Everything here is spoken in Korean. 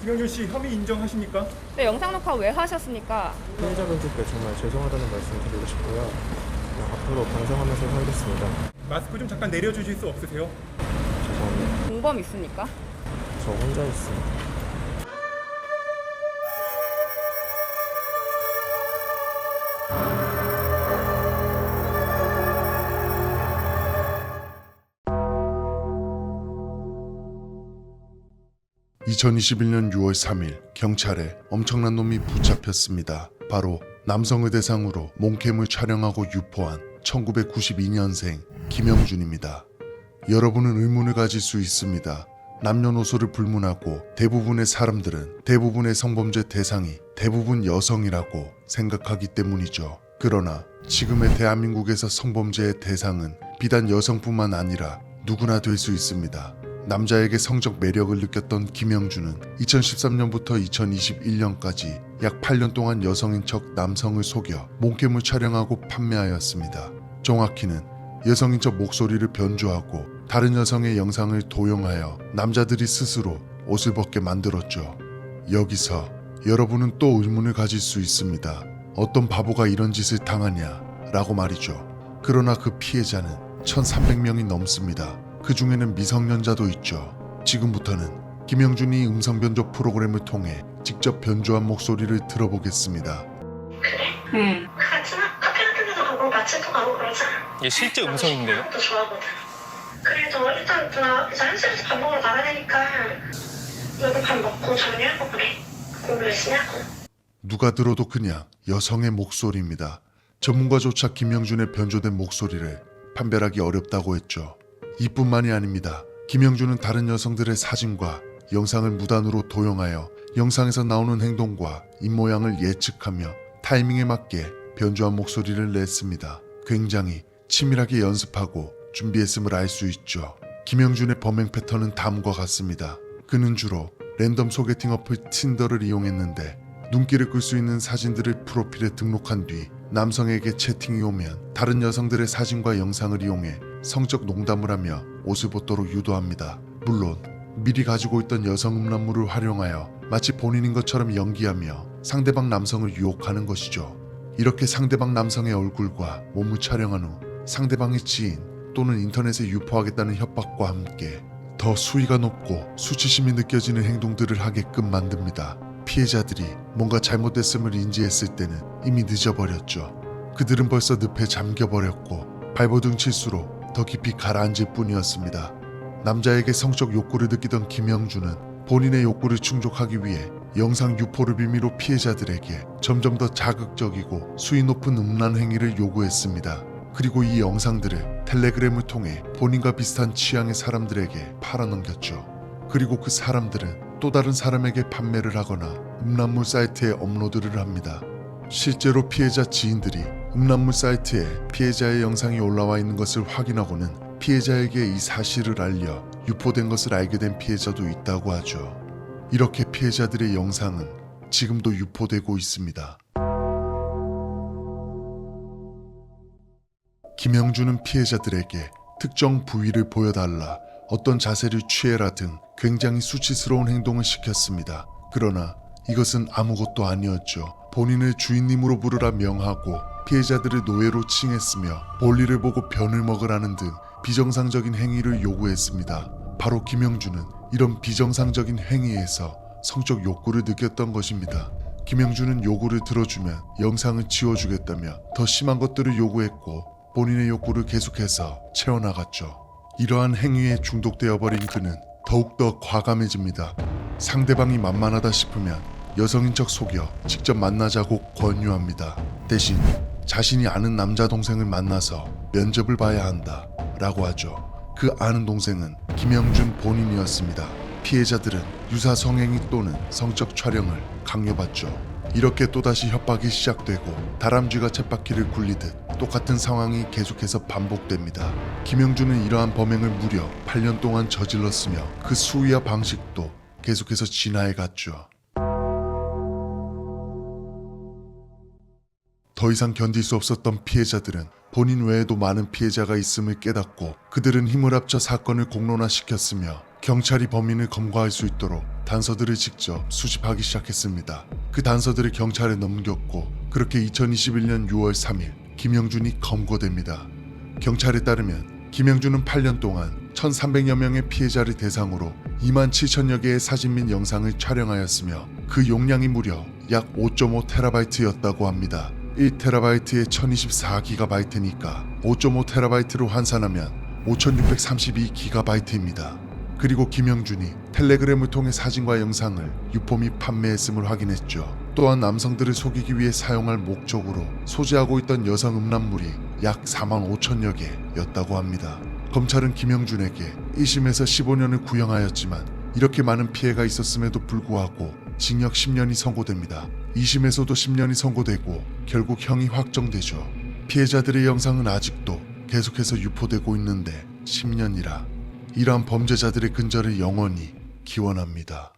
김영준 씨 혐의 인정하십니까? 네, 영상 녹화 왜 하셨습니까? 피해자분들께 정말 죄송하다는 말씀 드리고 싶고요. 앞으로 반성하면서 살겠습니다. 마스크 좀 잠깐 내려주실 수 없으세요? 죄송합니다. 공범 있습니까? 저 혼자 있습니다. (2021년 6월 3일) 경찰에 엄청난 놈이 붙잡혔습니다. 바로 남성을 대상으로 몽캠을 촬영하고 유포한 1992년생 김영준입니다. 여러분은 의문을 가질 수 있습니다. 남녀노소를 불문하고 대부분의 사람들은 대부분의 성범죄 대상이 대부분 여성이라고 생각하기 때문이죠. 그러나 지금의 대한민국에서 성범죄의 대상은 비단 여성뿐만 아니라 누구나 될 수 있습니다. 남자에게 성적 매력을 느꼈던 김영준은 2013년부터 2021년까지 약 8년 동안 여성인 척 남성을 속여 몸캠을 촬영하고 판매하였습니다. 정확히는 여성인 척 목소리를 변조하고 다른 여성의 영상을 도용하여 남자들이 스스로 옷을 벗게 만들었죠. 여기서 여러분은 또 의문을 가질 수 있습니다. 어떤 바보가 이런 짓을 당하냐? 라고 말이죠. 그러나 그 피해자는 1300명이 넘습니다. 그 중에는 미성년자도 있죠. 지금부터는 김영준이 음성 변조 프로그램을 통해 직접 변조한 목소리를 들어보겠습니다. 응. 같이 나 카페 같은 데도 가고 마트도 가고 그러잖아. 이게 실제 음성인데요? 또 좋아하거든. 그래도 일단 나 이제 한시에서 밥 먹으러 나가야 되니까 너도 밥 먹고 정리하고 그래. 공부 열심히 하고. 누가 들어도 그냥 여성의 목소리입니다. 전문가조차 김영준의 변조된 목소리를 판별하기 어렵다고 했죠. 이뿐만이 아닙니다. 김영준은 다른 여성들의 사진과 영상을 무단으로 도용하여 영상에서 나오는 행동과 입모양을 예측하며 타이밍에 맞게 변조한 목소리를 냈습니다. 굉장히 치밀하게 연습하고 준비했음을 알 수 있죠. 김영준의 범행 패턴은 다음과 같습니다. 그는 주로 랜덤 소개팅 어플 틴더를 이용했는데 눈길을 끌 수 있는 사진들을 프로필에 등록한 뒤 남성에게 채팅이 오면 다른 여성들의 사진과 영상을 이용해 성적 농담을 하며 옷을 벗도록 유도합니다. 물론 미리 가지고 있던 여성 음란물을 활용하여 마치 본인인 것처럼 연기하며 상대방 남성을 유혹하는 것이죠. 이렇게 상대방 남성의 얼굴과 몸을 촬영한 후 상대방의 지인 또는 인터넷에 유포하겠다는 협박과 함께 더 수위가 높고 수치심이 느껴지는 행동들을 하게끔 만듭니다. 피해자들이 뭔가 잘못됐음을 인지했을 때는 이미 늦어버렸죠. 그들은 벌써 늪에 잠겨버렸고 발버둥 칠수록 더 깊이 가라앉을 뿐이었습니다. 남자에게 성적 욕구를 느끼던 김영준은 본인의 욕구를 충족하기 위해 영상 유포를 빌미로 피해자들에게 점점 더 자극적이고 수위 높은 음란 행위를 요구했습니다. 그리고 이 영상들을 텔레그램을 통해 본인과 비슷한 취향의 사람들에게 팔아넘겼죠. 그리고 그 사람들은 또 다른 사람에게 판매를 하거나 음란물 사이트에 업로드를 합니다. 실제로 피해자 지인들이 음란물 사이트에 피해자의 영상이 올라와 있는 것을 확인하고는 피해자에게 이 사실을 알려 유포된 것을 알게 된 피해자도 있다고 하죠. 이렇게 피해자들의 영상은 지금도 유포되고 있습니다. 김영준은 피해자들에게 특정 부위를 보여달라, 어떤 자세를 취해라 등 굉장히 수치스러운 행동을 시켰습니다. 그러나 이것은 아무것도 아니었죠. 본인을 주인님으로 부르라 명하고 피해자들을 노예로 칭했으며 볼일을 보고 변을 먹으라는 등 비정상적인 행위를 요구했습니다. 바로 김영준은 이런 비정상적인 행위에서 성적 욕구를 느꼈던 것입니다. 김영준은 요구를 들어주면 영상을 지워주겠다며 더 심한 것들을 요구했고 본인의 욕구를 계속해서 채워나갔죠. 이러한 행위에 중독되어 버린 그는 더욱더 과감해집니다. 상대방이 만만하다 싶으면 여성인 척 속여 직접 만나자고 권유합니다. 대신 자신이 아는 남자 동생을 만나서 면접을 봐야 한다 라고 하죠. 그 아는 동생은 김영준 본인이었습니다. 피해자들은 유사 성행위 또는 성적 촬영을 강요받죠. 이렇게 또다시 협박이 시작되고 다람쥐가 쳇바퀴를 굴리듯 똑같은 상황이 계속해서 반복됩니다. 김영준은 이러한 범행을 무려 8년 동안 저질렀으며 그 수위와 방식도 계속해서 진화해 갔죠. 더 이상 견딜 수 없었던 피해자들은 본인 외에도 많은 피해자가 있음을 깨닫고 그들은 힘을 합쳐 사건을 공론화시켰으며 경찰이 범인을 검거할 수 있도록 단서들을 직접 수집하기 시작했습니다. 그 단서들을 경찰에 넘겼고 그렇게 2021년 6월 3일 김영준이 검거됩니다. 경찰에 따르면 김영준은 8년 동안 1,300여 명의 피해자를 대상으로 2만 7천여 개의 사진 및 영상을 촬영하였으며 그 용량이 무려 약 5.5 테라바이트였다고 합니다. 1테라바이트에 1024기가바이트니까 5.5테라바이트로 환산하면 5632기가바이트입니다. 그리고 김영준이 텔레그램을 통해 사진과 영상을 유포 및 판매했음을 확인했죠. 또한 남성들을 속이기 위해 사용할 목적으로 소지하고 있던 여성 음란물이 약 4만 5천여 개였다고 합니다. 검찰은 김영준에게 1심에서 15년을 구형하였지만 이렇게 많은 피해가 있었음에도 불구하고 징역 10년이 선고됩니다. 2심에서도 10년이 선고되고 결국 형이 확정되죠. 피해자들의 영상은 아직도 계속해서 유포되고 있는데 10년이라 이러한 범죄자들의 근절을 영원히 기원합니다.